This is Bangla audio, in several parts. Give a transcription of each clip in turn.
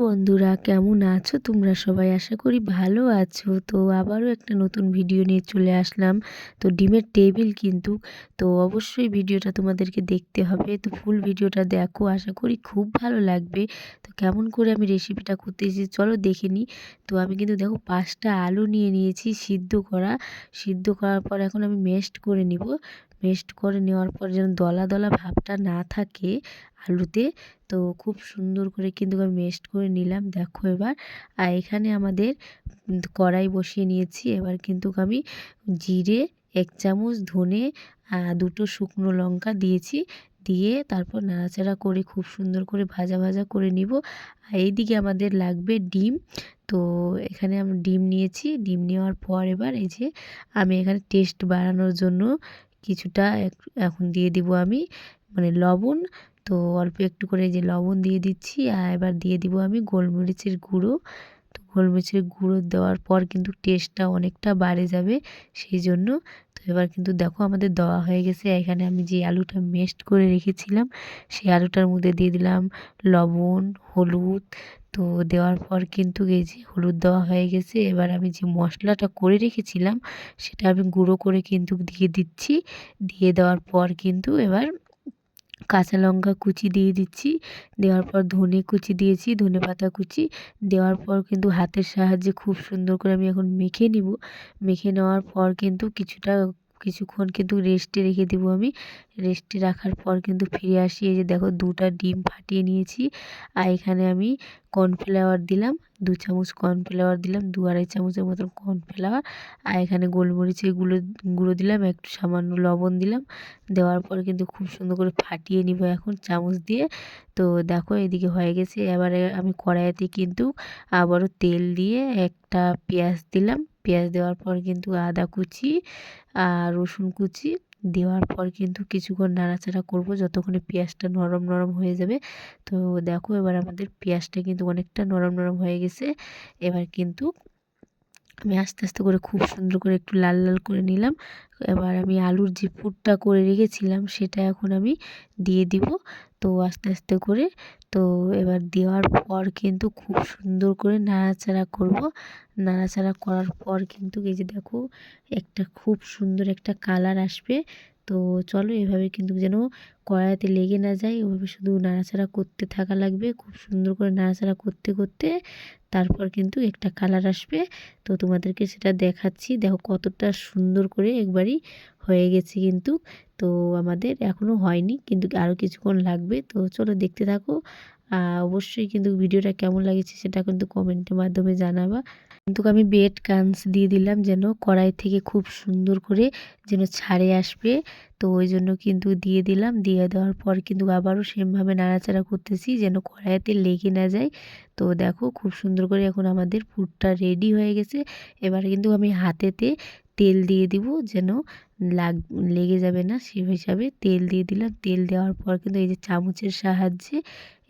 বন্ধুরা, কেমন আছো? তোমরা সবাই আশা করি ভালো আছো। তো আবারও একটা নতুন ভিডিও নিয়ে চলে আসলাম। তো ডিমের টেবিল কিন্তু, তো অবশ্যই ভিডিওটা তোমাদেরকে দেখতে হবে। তো ফুল ভিডিওটা দেখো, আশা করি খুব ভালো লাগবে। তো কেমন করে আমি রেসিপিটা করতেছি চলো দেখে নিই। তো আমি কিন্তু দেখো পাঁচটা আলু নিয়ে নিয়েছি সিদ্ধ করা। সিদ্ধ করার পর এখন আমি মেস্ট করে নিব। মেস্ট করে নেওয়ার পর যেন দলা দলা ভাবটা না থাকে আলুতে। তো খুব সুন্দর করে কিন্তু আমি মেস্ট করে নিলাম, দেখো এবার। আর এখানে আমাদের কড়াই বসিয়ে নিয়েছি, এবার কিন্তু আমি জিরে, এক চামচ ধনে দুটো শুকনো লঙ্কা দিয়েছি। দিয়ে তারপর নাড়াচাড়া করে খুব সুন্দর করে ভাজা ভাজা করে নিব। আর এইদিকে আমাদের লাগবে ডিম। তো এখানে আমি ডিম নিয়েছি, ডিম নেওয়ার পর এবার এই যে আমি এখানে টেস্ট বাড়ানোর জন্য কিছুটা এখন দিয়ে দিব আমি মানে লবণ। তো অল্প একটু করে যে লবণ দিয়ে দিচ্ছি, আর এবার দিয়ে দিব আমি গোলমরিচের গুঁড়ো। তো গোলমরিচের গুঁড়ো দেওয়ার পর কিন্তু টেস্টটা অনেকটা বাড়ে যাবে, সেই জন্য তো এবার কিন্তু দেখো আমাদের দেওয়া হয়ে গেছে। এখানে আমি যে আলুটা মেস্ট করে রেখেছিলাম, সেই আলুটার মধ্যে দিয়ে দিলাম লবণ, হলুদ। তো দেওয়ার পর কিন্তু এই যে হলুদ দেওয়া হয়ে গেছে, এবার আমি যে মশলাটা করে রেখেছিলাম, সেটা আমি গুঁড়ো করে কিন্তু দিয়ে দিচ্ছি। দিয়ে দেওয়ার পর কিন্তু এবার কাঁচা লঙ্কা কুচি দিয়ে দিচ্ছি। দেওয়ার পর ধনে কুচি দিয়েছি, ধনে পাতা কুচি। দেওয়ার পর কিন্তু হাতের সাহায্যে খুব সুন্দর করে আমি এখন মেখে নিব। মেখে নেওয়ার পর কিন্তু কিছুটা কিছুক্ষণ কিন্তু রেস্টে রেখে দেবো আমি। রেস্টে রাখার পর কিন্তু ফিরে আসি, এই যে দেখো দুটা ডিম ফাটিয়ে নিয়েছি। আর এখানে আমি কর্নফ্লাওয়ার দিলাম, দু চামচ কর্নফ্লাওয়ার দিলাম, দু আড়াই চামচের মতন কর্নফ্লাওয়ার আর এখানে গোলমরিচের গুঁড়ো গুঁড়ো দিলাম, একটু সামান্য লবণ দিলাম। দেওয়ার পর কিন্তু খুব সুন্দর করে ফাটিয়ে নিব এখন চামচ দিয়ে। তো দেখো এদিকে হয়ে গেছে, এবারে আমি কড়াইতে কিন্তু আবারও তেল দিয়ে একটা পেঁয়াজ দিলাম। পেঁয়াজ দেওয়ার পর কিন্তু আদা কুচি আর রসুন কুচি দেওয়ার পর কিন্তু কিছুক্ষণ নাড়াচাড়া করব যতক্ষণে পেঁয়াজটা নরম নরম হয়ে যাবে। তো দেখো এবার আমাদের পেঁয়াজটা কিন্তু অনেকটা নরম নরম হয়ে গেছে। এবার কিন্তু আমি আস্তে আস্তে করে খুব সুন্দর করে একটু লাল লাল করে নিলাম। এবার আমি আলুর যে পুরটা করে রেখেছিলাম সেটা এখন আমি দিয়ে দিব। তো আস্তে আস্তে করে, তো এবার দেওয়ার পর কিন্তু খুব সুন্দর করে নাড়াচাড়া করব। নাড়াচাড়া করার পর কিন্তু এই যে দেখো, একটা খুব সুন্দর একটা কালার আসবে। তো চলো এভাবে কিন্তু যেন কড়াইতে লেগে না যায়। ওভাবে শুধু নাড়াচাড়া করতে থাকা লাগবে। খুব সুন্দর করে নাড়াচাড়া করতে করতে তারপর কিন্তু একটা কালার আসবে। তো তোমাদেরকে সেটা দেখাচ্ছি। দেখো কতটা সুন্দর করে একবারই হয়ে গেছে কিন্তু। তো আমাদের এখনও হয়নি কিন্তু আরও কিছুক্ষণ লাগবে। তো চলো দেখতে থাকো। অবশ্যই কিন্তু ভিডিওটা কেমন লাগেছে সেটা কিন্তু কমেন্টের মাধ্যমে জানাবা। কিন্তু আমি বেড কান্স দিয়ে দিলাম যেন কড়াই থেকে খুব সুন্দর করে যেন ছাড়ে আসবে। তো ওই জন্য কিন্তু দিয়ে দিলাম। দিয়ে দেওয়ার পর কিন্তু আবারও সেমভাবে নাড়াচাড়া করতেছি যেন কড়াইতে লেগে না যায়। তো দেখো খুব সুন্দর করে এখন আমাদের পুরটা রেডি হয়ে গেছে। এবার কিন্তু আমি হাতেতে তেল দিয়ে দিব যেন লাগ, লেগে যাবে না সে হিসাবে তেল দিয়ে দিলাম। তেল দেওয়ার পর কিন্তু এই যে চামচের সাহায্যে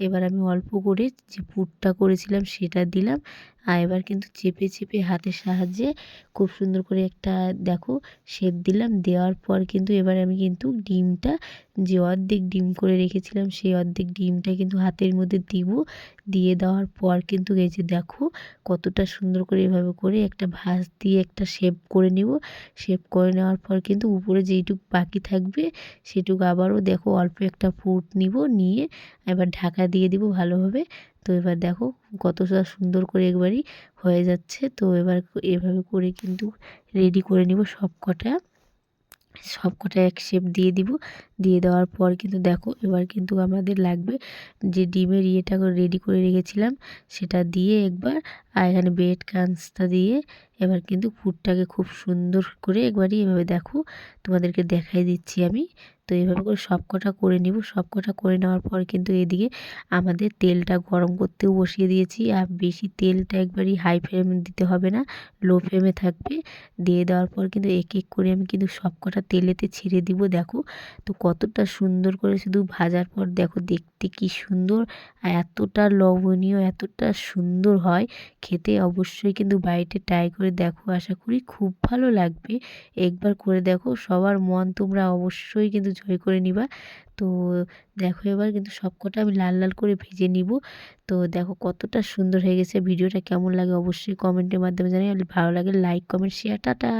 এবার আমি অল্প করে যে পুরটা করেছিলাম সেটা দিলাম। আর এবার কিন্তু চেপে চেপে হাতের সাহায্যে খুব সুন্দর করে একটা দেখো শেপ দিলাম। দেওয়ার পর কিন্তু এবার আমি কিন্তু ডিমটা যে অর্ধেক ডিম করে রেখেছিলাম সেই অর্ধেক ডিমটা কিন্তু হাতের মধ্যে দিব। দিয়ে দেওয়ার পর কিন্তু এই যে দেখো কতটা সুন্দর করে এভাবে করে একটা ভাঁজ দিয়ে একটা শেপ করে নিব। শেপ করে নেওয়ার পর কিন্তু উপরে যেইটুকু বাকি থাকবে, সেটুকু আবারও দেখো অল্প একটা ফুট নিব, নিয়ে এবার ঢাকা দিয়ে দিব ভালোভাবে। তো এবার দেখো কতটা সুন্দর করে একবারই হয়ে যাচ্ছে। তো এবার এভাবে করে কিন্তু রেডি করে নিব সব কটা সব কটা এক শেপ দিয়ে দিব। দিয়ে দেওয়ার পর কিন্তু দেখো, এবার কিন্তু আমাদের লাগবে যে ডিমের ইয়েটা রেডি করে রেখেছিলাম, সেটা দিয়ে একবার, আর এখানে বেড কান্সটা দিয়ে এবার কিন্তু ফুডটাকে খুব সুন্দর করে একবারই এভাবে দেখো, তোমাদেরকে দেখাই দিচ্ছি আমি। তো এইভাবে করে সব কটা করে নিব সব কটা করে নেওয়ার পর কিন্তু এদিকে আমাদের তেলটা গরম করতেও বসিয়ে দিয়েছি, আর বেশি তেলটা একবারই হাই ফ্লেমে দিতে হবে না লো ফ্লেমে থাকবে। দিয়ে দেওয়ার পর কিন্তু এক এক করে আমি কিন্তু সব কটা তেলেতে ছেড়ে দিব, দেখো। তো কতটা সুন্দর করে শুধু ভাজার পর দেখো দেখতে কি সুন্দর আর এতটা লবণীয় এতটা সুন্দর হয়। খেতে অবশ্যই কিন্তু বাড়িতে ট্রাই করে দেখো, আশা করি খুব ভালো লাগবে। একবার করে দেখো, সবার মন তোমরা অবশ্যই কিন্তু জয় করে নিবা। তো দেখো এবার কিন্তু সবকটা আমি লাল লাল করে ভেজে নিব। তো দেখো কতটা সুন্দর হয়ে গেছে, ভিডিওটা কেমন লাগে অবশ্যই কমেন্টের মাধ্যমে জানিয়ে ভালো লাগে লাইক কমেন্ট শেয়ার টাটা!